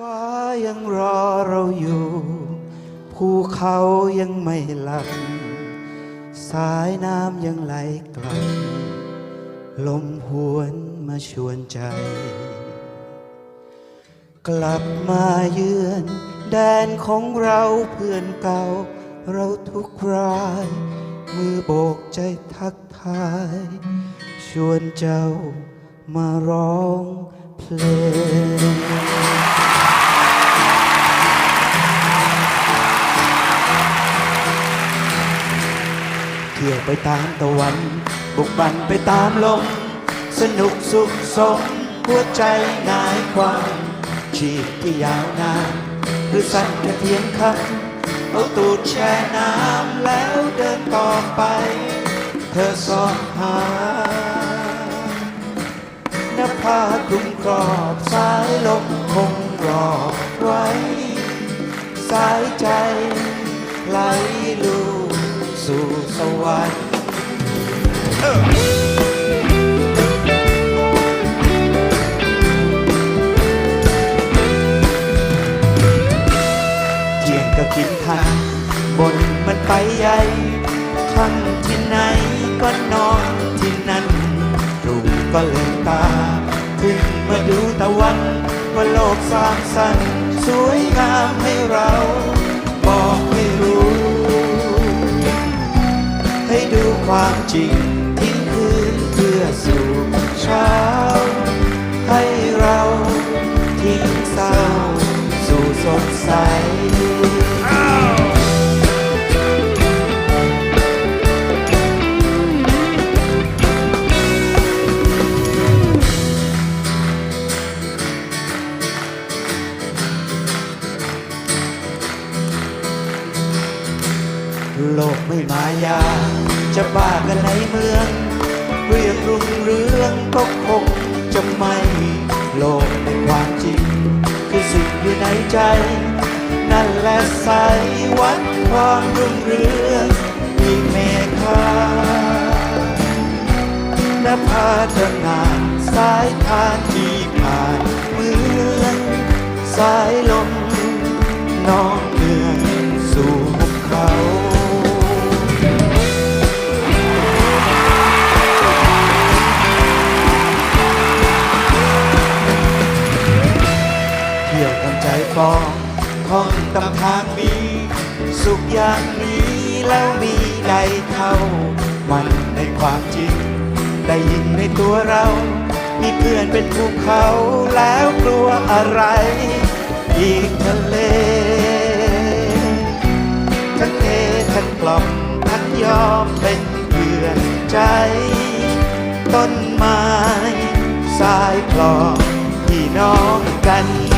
ฟ้ายังรอเราอยู่ ภูเขายังไม่หลับ สายน้ำยังไหลกลับ ลมหวนมาชวนใจ กลับมาเยือน แดนของเราเพื่อนเก่า เราทุกราย มือโบกใจทักทาย ชวนเจ้ามาร้องเพลง เที่ยวไปตามตะวัน บุกบันไปตามลม สนุกสุขสมหัวใจนายความชีพที่ยาวนานหรือสั้นแค่เพียงคำเอาตูดแช่น้ำแล้วเดินต่อไป เธอสอบหานภาคลุมกรอบสายลม สวรรค์เที่ยงก็กินทันบนมันไปใหญ่ค่ำที่ไหนก็นอนที่นั่นรุ่งก็เลืมตา ขึ้นมาดูตะวัน ว่าโลกสร้างสรรค์สวยงามให้เราบอก ความจริงทิ้งคืนเพื่อสู่เช้า ให้เราทิ้งเศร้าสู่สด โลกไม่มายา จะบ้ากันในเมือง เรื่องรุ่งเรืองก็คงจะไม่โลกในความจริง คือสิ่งอยู่ในใจ นั่นแหละสายวัดความรุ่งเรืองมีเมฆานภาทนานสายทานที่ผ่านเมือง สายลมน้อง ฟองท่องตำทางมี สุขอย่างนี้แล้วมีใดเท่า มันในความจริง ได้ยินในตัวเรา มีเพื่อนเป็นภูเขาแล้วกลัวอะไร อีกทะเลทั้งเททั้งกล่อมทั้งยอมเป็นเพื่อนใจ ต้นไม้สายคลองกัน